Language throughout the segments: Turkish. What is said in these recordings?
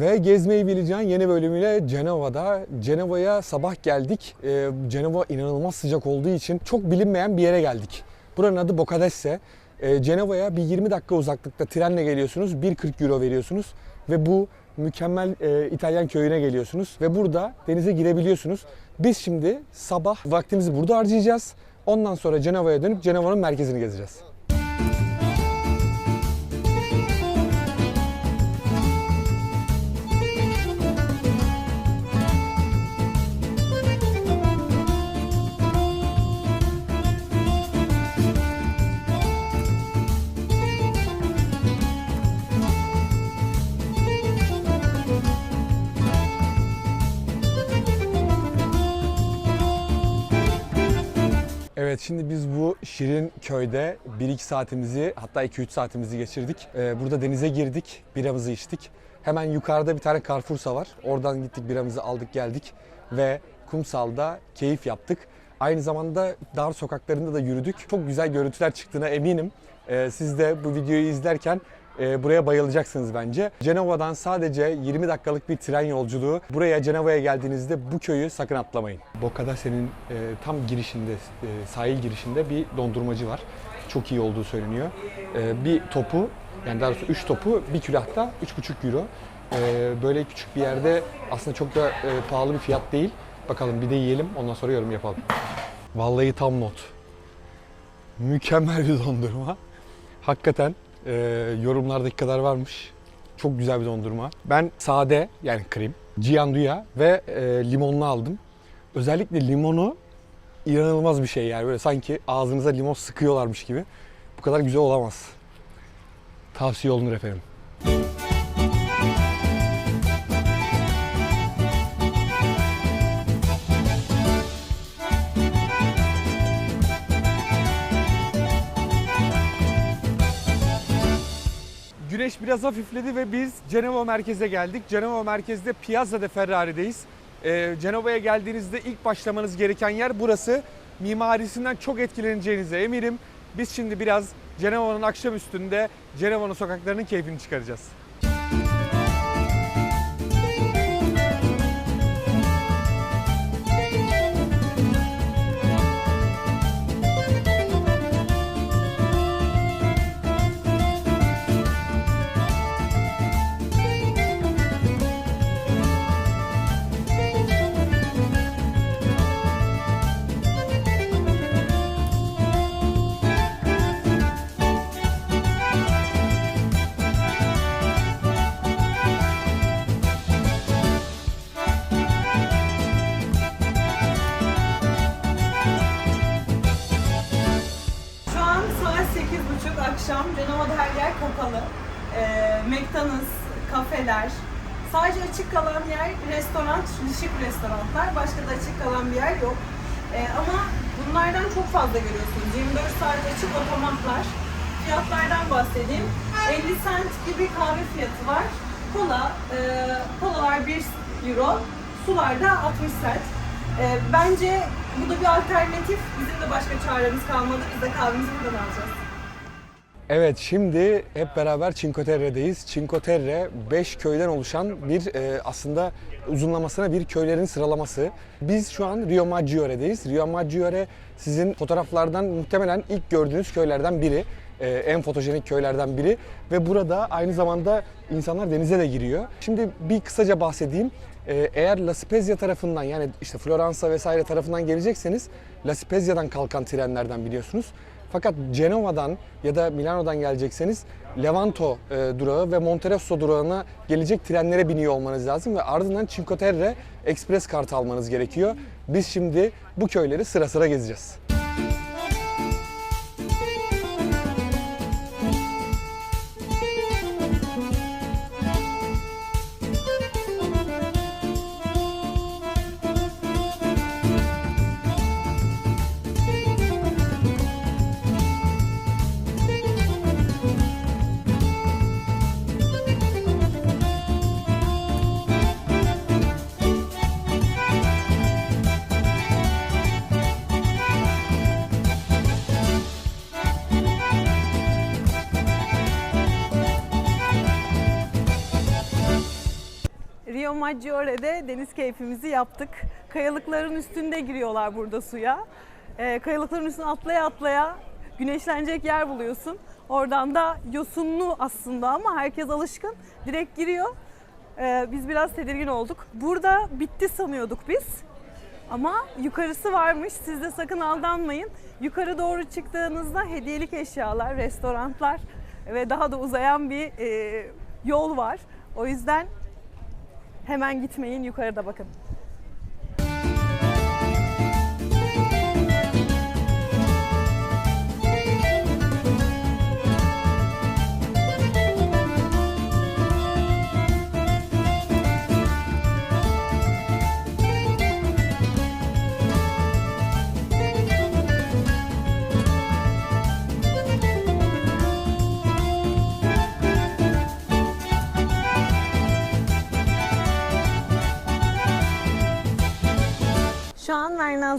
Ve Gezmeyi Bileceğin yeni bölümüyle Cenova'da. Cenova'ya sabah geldik. Ee, Cenova inanılmaz sıcak olduğu için çok bilinmeyen bir yere geldik. Buranın adı Bocadesse. Ee, Cenova'ya bir 20 dakika uzaklıkta trenle geliyorsunuz. 1.40 euro veriyorsunuz. Ve bu mükemmel e, İtalyan köyüne geliyorsunuz. Ve burada denize girebiliyorsunuz. Biz şimdi sabah vaktimizi burada harcayacağız. Ondan sonra Cenova'ya dönüp Cenova'nın merkezini gezeceğiz. Evet şimdi biz bu şirin köyde 1-2 saatimizi hatta 2-3 saatimizi geçirdik. Ee, burada denize girdik, biramızı içtik. Hemen yukarıda bir tane Carrefour'sa var. Oradan gittik biramızı aldık geldik ve kumsalda keyif yaptık. Aynı zamanda dar sokaklarında da yürüdük. Çok güzel görüntüler çıktığına eminim. Ee, siz de bu videoyu izlerken e, buraya bayılacaksınız bence. Cenova'dan sadece 20 dakikalık bir tren yolculuğu. Buraya Cenova'ya geldiğinizde bu köyü sakın atlamayın. Bocadasse'nin e, tam girişinde, e, sahil girişinde bir dondurmacı var. Çok iyi olduğu söyleniyor. E, bir topu, yani daha doğrusu 3 topu bir külahta 3,5 euro. Böyle küçük bir yerde aslında çok da pahalı bir fiyat değil. Bakalım bir de yiyelim ondan sonra yorum yapalım. Vallahi tam not. Mükemmel bir dondurma. Hakikaten e, yorumlardaki kadar varmış. Çok güzel bir dondurma. Ben sade yani krem, cianduya ve e, limonlu aldım. Özellikle limonu inanılmaz bir şey yani böyle sanki ağzınıza limon sıkıyorlarmış gibi. Bu kadar güzel olamaz. Tavsiye olunur efendim. Güneş biraz hafifledi ve biz Cenova merkeze geldik. Cenova merkezde Piazza de Ferrari'deyiz. Ee, Cenova'ya geldiğinizde ilk başlamanız gereken yer burası. Mimarisinden çok etkileneceğinize eminim. Biz şimdi biraz Cenova'nın akşam üstünde Cenova'nın sokaklarının keyfini çıkaracağız. Kapalı. Ee, McDonald's, kafeler. Sadece açık kalan yer restoran, şık restoranlar. Başka da açık kalan bir yer yok. Ee, ama bunlardan çok fazla görüyorsunuz. 24 saat açık otomatlar. Fiyatlardan bahsedeyim. 50 cent gibi kahve fiyatı var. Kola, e, kolalar 1 euro, sular da 60 cent. Ee, bence bu da bir alternatif. Bizim de başka çaremiz kalmadı. Biz de kahvemizi buradan alacağız. Evet şimdi hep beraber Cinque Terre'deyiz. Cinque Terre 5 köyden oluşan bir e, aslında uzunlamasına bir köylerin sıralaması. Biz şu an Rio Maggiore'deyiz. Rio Maggiore sizin fotoğraflardan muhtemelen ilk gördüğünüz köylerden biri. E, en fotojenik köylerden biri ve burada aynı zamanda insanlar denize de giriyor. Şimdi bir kısaca bahsedeyim. E, eğer La Spezia tarafından yani işte Floransa vesaire tarafından gelecekseniz La Spezia'dan kalkan trenlerden biliyorsunuz. Fakat Cenova'dan ya da Milano'dan gelecekseniz Levanto e, durağı ve Monterosso durağına gelecek trenlere biniyor olmanız lazım ve ardından Cinque Terre Express kartı almanız gerekiyor. Biz şimdi bu köyleri sıra sıra gezeceğiz. Maggiore'de deniz keyfimizi yaptık. Kayalıkların üstünde giriyorlar burada suya. Ee, kayalıkların üstüne atlaya atlaya güneşlenecek yer buluyorsun. Oradan da yosunlu aslında ama herkes alışkın. Direkt giriyor. Ee, biz biraz tedirgin olduk. Burada bitti sanıyorduk biz. Ama yukarısı varmış. Siz de sakın aldanmayın. Yukarı doğru çıktığınızda hediyelik eşyalar, restoranlar ve daha da uzayan bir e, yol var. O yüzden hemen gitmeyin, yukarıda bakın.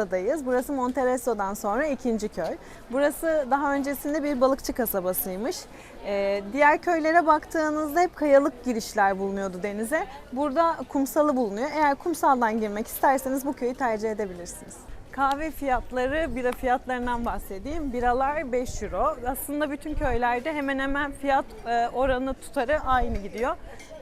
Vernaza'dayız. Burası Monteresso'dan sonra ikinci köy. Burası daha öncesinde bir balıkçı kasabasıymış. Ee, diğer köylere baktığınızda hep kayalık girişler bulunuyordu denize. Burada kumsalı bulunuyor. Eğer kumsaldan girmek isterseniz bu köyü tercih edebilirsiniz. Kahve fiyatları, bira fiyatlarından bahsedeyim. Biralar 5 euro. Aslında bütün köylerde hemen hemen fiyat e, oranı tutarı aynı gidiyor.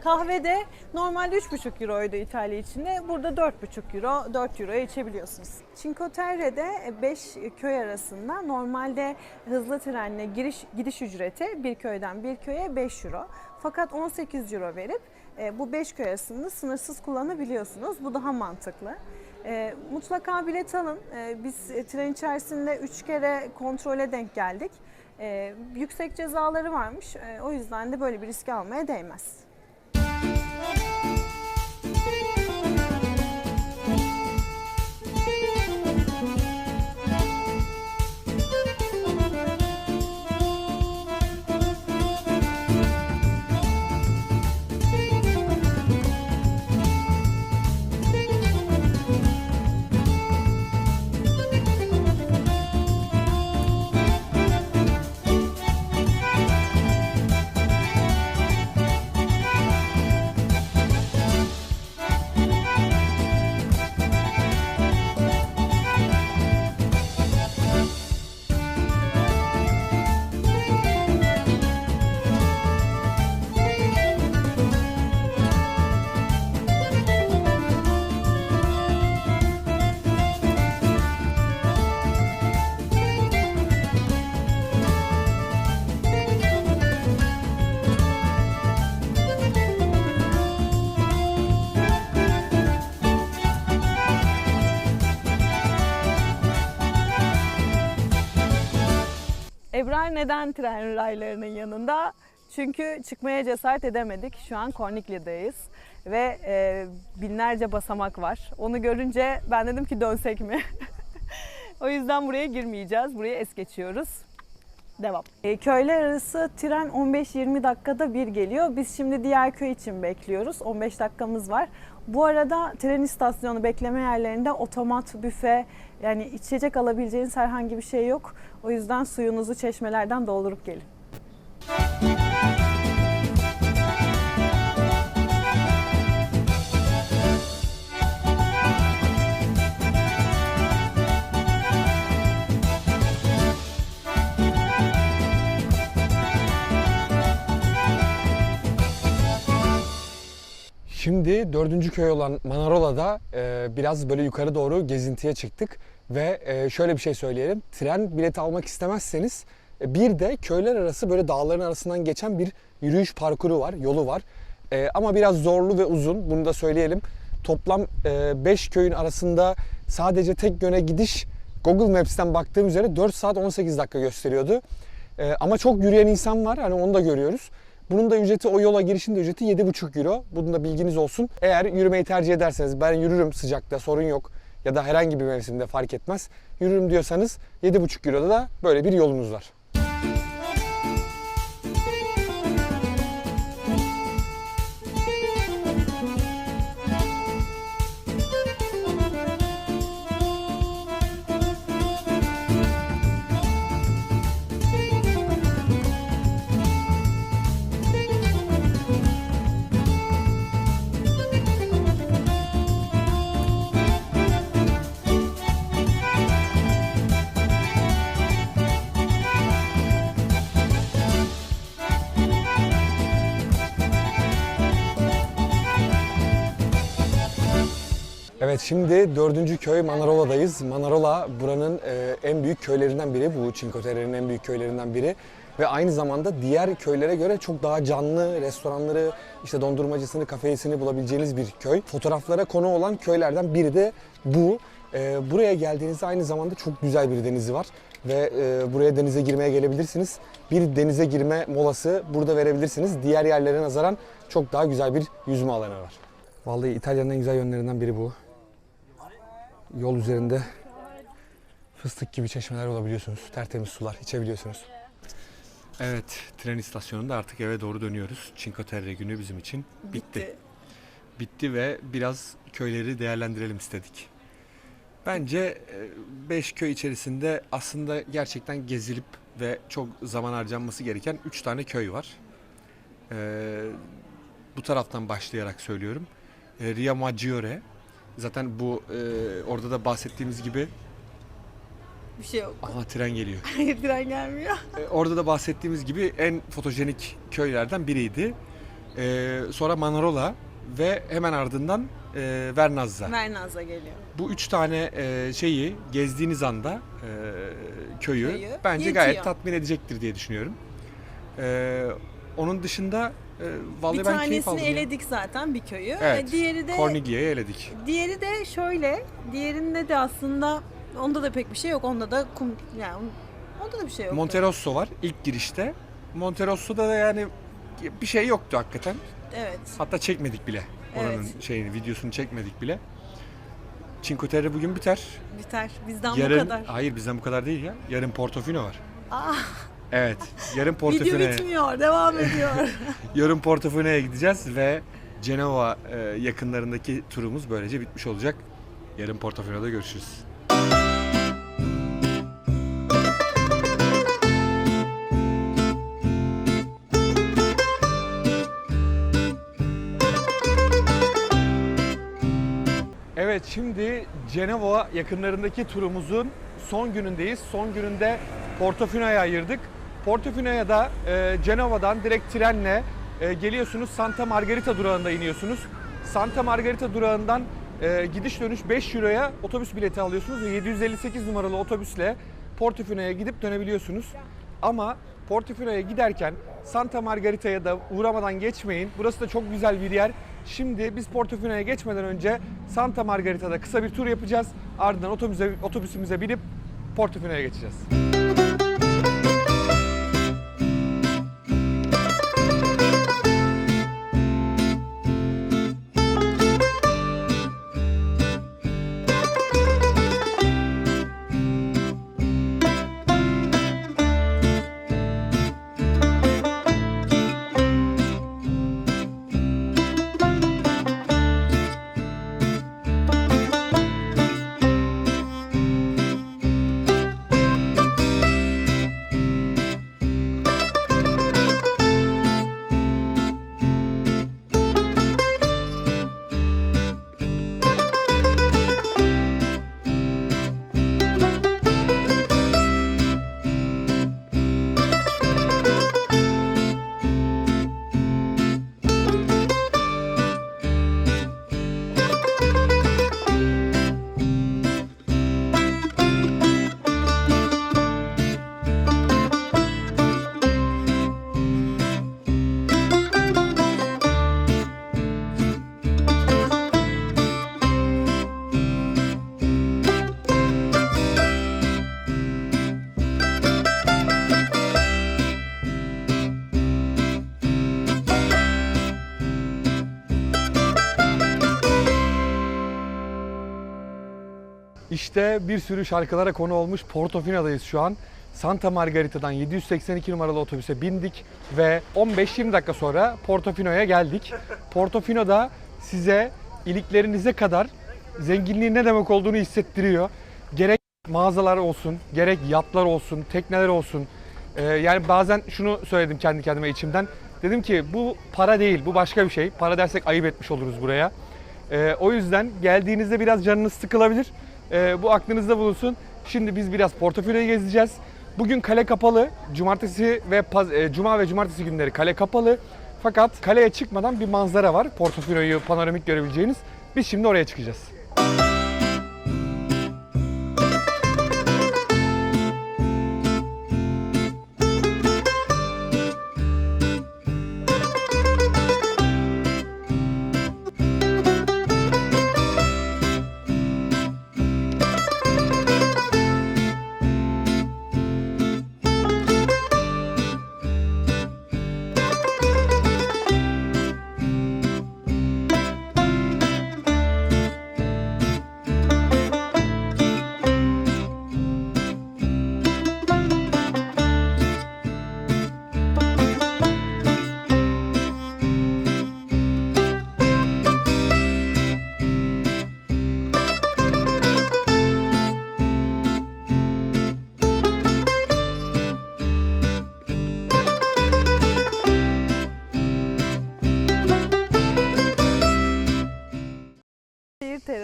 Kahve de normalde 3,5 euroydu İtalya içinde. Burada 4,5 euro, 4 euroya içebiliyorsunuz. Cinque Terre'de 5 köy arasında normalde hızlı trenle giriş gidiş ücreti bir köyden bir köye 5 euro. Fakat 18 euro verip e, bu 5 köy arasında sınırsız kullanabiliyorsunuz. Bu daha mantıklı. E, mutlaka bilet alın. E, biz tren içerisinde 3 kere kontrole denk geldik. Yüksek cezaları varmış. O yüzden de böyle bir riski almaya değmez. Bye. Ebrar neden tren raylarının yanında? Çünkü çıkmaya cesaret edemedik. Şu an Kornikli'deyiz ve e, binlerce basamak var. Onu görünce ben dedim ki dönsek mi? o yüzden buraya girmeyeceğiz. Buraya es geçiyoruz. Devam. E, köyler arası tren 15-20 dakikada bir geliyor. Biz şimdi diğer köy için bekliyoruz. 15 dakikamız var. Bu arada tren istasyonu bekleme yerlerinde otomat, büfe yani içecek alabileceğiniz herhangi bir şey yok. O yüzden suyunuzu çeşmelerden doldurup gelin. Şimdi dördüncü köy olan Manarola'da e, biraz böyle yukarı doğru gezintiye çıktık. Ve e, şöyle bir şey söyleyelim. Tren bileti almak istemezseniz e, bir de köyler arası böyle dağların arasından geçen bir yürüyüş parkuru var, yolu var. E, ama biraz zorlu ve uzun. Bunu da söyleyelim. Toplam 5 köyün arasında sadece tek yöne gidiş Google Maps'ten baktığım üzere 4 saat 18 dakika gösteriyordu. E, ama çok yürüyen insan var. Hani onu da görüyoruz. Bunun da ücreti o yola girişin de ücreti 7,5 euro. Bunun da bilginiz olsun. Eğer yürümeyi tercih ederseniz ben yürürüm sıcakta sorun yok ya da herhangi bir mevsimde fark etmez. Yürürüm diyorsanız 7,5 Euro'da da böyle bir yolunuz var. Evet şimdi dördüncü köy Manarola'dayız. Manarola buranın e, en büyük köylerinden biri. Bu Cinque Terre'nin en büyük köylerinden biri. Ve aynı zamanda diğer köylere göre çok daha canlı restoranları, işte dondurmacısını, kafesini bulabileceğiniz bir köy. Fotoğraflara konu olan köylerden biri de bu. E, buraya geldiğinizde aynı zamanda çok güzel bir denizi var. Ve e, buraya denize girmeye gelebilirsiniz. Bir denize girme molası burada verebilirsiniz. Diğer yerlere nazaran çok daha güzel bir yüzme alanı var. Vallahi İtalya'nın en güzel yönlerinden biri bu. Yol üzerinde fıstık gibi çeşmeler olabiliyorsunuz. Tertemiz sular içebiliyorsunuz. Evet, tren istasyonunda artık eve doğru dönüyoruz. Cinque Terre günü bizim için bitti. Bitti ve biraz köyleri değerlendirelim istedik. Bence 5 köy içerisinde aslında gerçekten gezilip ve çok zaman harcanması gereken 3 tane köy var. Ee, bu taraftan başlayarak söylüyorum. E, Ria Maggiore. Zaten bu e, orada da bahsettiğimiz gibi Bir şey yok. aha tren geliyor. Hayır tren gelmiyor. E, orada da bahsettiğimiz gibi en fotojenik köylerden biriydi. E, sonra Manarola ve hemen ardından e, Vernazza. Vernaz'a geliyor. Bu üç tane e, şeyi gezdiğiniz anda e, köyü, Köyü bence yetiyor. gayet tatmin edecektir diye düşünüyorum. E, onun dışında vallahi bir ben keyif tanesini aldım. ya. eledik zaten bir köyü. Evet. E, Diğeri de Corniglia'yı eledik. diğeri de şöyle. Diğerinde de aslında onda da pek bir şey yok. Onda da kum yani onda da bir şey yok. Monterosso var ilk girişte. Monterosso'da da yani bir şey yoktu hakikaten. Evet. Hatta çekmedik bile. Oranın Evet. şeyini, videosunu çekmedik bile. Cinque Terre bugün biter. Biter. Bizden Yarın, bu kadar. hayır bizden bu kadar değil ya. Yarın Portofino var. Ah, Evet. Yarın video Portofino'ya, bitmiyor. Devam ediyor. yarın Portofino'ya gideceğiz ve Cenova e, yakınlarındaki turumuz böylece bitmiş olacak. Yarın Portofino'da görüşürüz. Evet şimdi Cenova yakınlarındaki turumuzun son günündeyiz. Son gününde Portofino'ya ayırdık. Portofino'ya da e, Cenova'dan direkt trenle e, geliyorsunuz. Santa Margarita durağında iniyorsunuz. Santa Margarita durağından e, gidiş dönüş 5 euroya otobüs bileti alıyorsunuz ve 758 numaralı otobüsle Portofino'ya gidip dönebiliyorsunuz. Ama Portofino'ya giderken Santa Margarita'ya da uğramadan geçmeyin. Burası da çok güzel bir yer. Şimdi biz Portofino'ya geçmeden önce Santa Margarita'da kısa bir tur yapacağız. Ardından otobüse, otobüsümüze binip Portofino'ya geçeceğiz. İşte bir sürü şarkılara konu olmuş Portofino'dayız şu an. Santa Margarita'dan 782 numaralı otobüse bindik ve 15-20 dakika sonra Portofino'ya geldik. Portofino'da size iliklerinize kadar zenginliğin ne demek olduğunu hissettiriyor. Gerek mağazalar olsun, gerek yatlar olsun, tekneler olsun. Ee, yani bazen şunu söyledim kendi kendime içimden. Dedim ki bu para değil, bu başka bir şey. Para dersek ayıp etmiş oluruz buraya. Ee, o yüzden geldiğinizde biraz canınız sıkılabilir. Ee, bu aklınızda bulunsun. Şimdi biz biraz Portofino'yu gezeceğiz. Bugün kale kapalı. Cumartesi ve paz- e, cuma ve cumartesi günleri kale kapalı. Fakat kaleye çıkmadan bir manzara var. Portofino'yu panoramik görebileceğiniz. Biz şimdi oraya çıkacağız. Şehir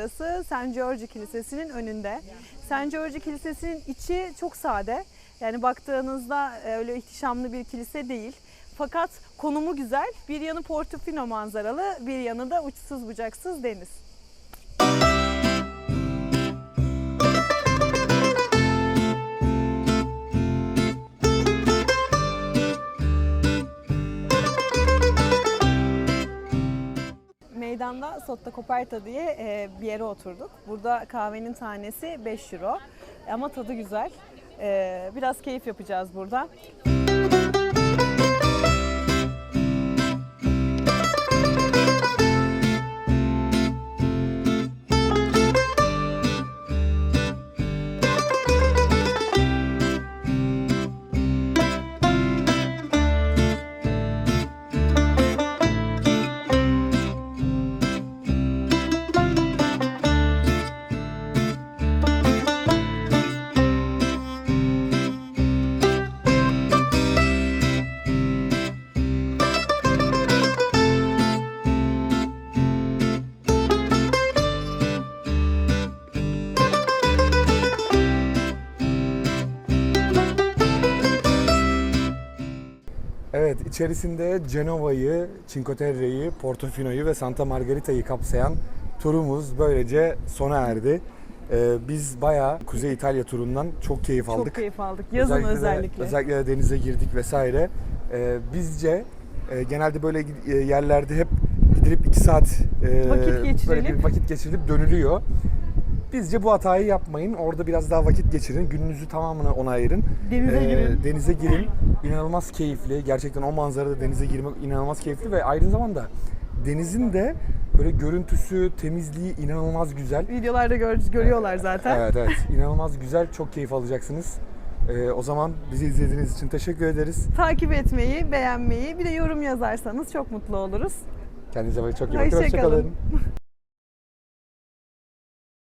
terası St. George Kilisesi'nin önünde. St. George Kilisesi'nin içi çok sade. Yani baktığınızda e, öyle ihtişamlı bir kilise değil. Fakat konumu güzel. Bir yanı Portofino manzaralı, bir yanı da uçsuz bucaksız deniz. Meydanda Sotta Coperta diye e, bir yere oturduk. Burada kahvenin tanesi 5 euro. Ama tadı güzel. E, biraz keyif yapacağız burada. Evet, içerisinde Cenova'yı, Cinque Terre'yi, Portofino'yu ve Santa Margarita'yı kapsayan turumuz böylece sona erdi. Ee, biz bayağı Kuzey İtalya turundan çok keyif aldık. Çok keyif aldık. Yazın de- özellikle. özellikle de denize girdik vesaire. Ee, bizce e, genelde böyle e, yerlerde hep gidilip iki saat e, Vakit böyle geçirilip- bir vakit geçirilip dönülüyor. Bizce bu hatayı yapmayın. Orada biraz daha vakit geçirin. Gününüzü tamamını ona ayırın. Denize Ee, girin. Denize girin. İnanılmaz keyifli. Gerçekten o manzarada denize girmek inanılmaz keyifli ve aynı zamanda denizin de böyle görüntüsü, temizliği inanılmaz güzel. Videolarda gör- görüyorlar zaten. Evet evet. İnanılmaz güzel. Çok keyif alacaksınız. Ee, o zaman bizi izlediğiniz için teşekkür ederiz. Takip etmeyi, beğenmeyi, bir de yorum yazarsanız çok mutlu oluruz. Kendinize çok iyi bakın. Hoşça Hoşça.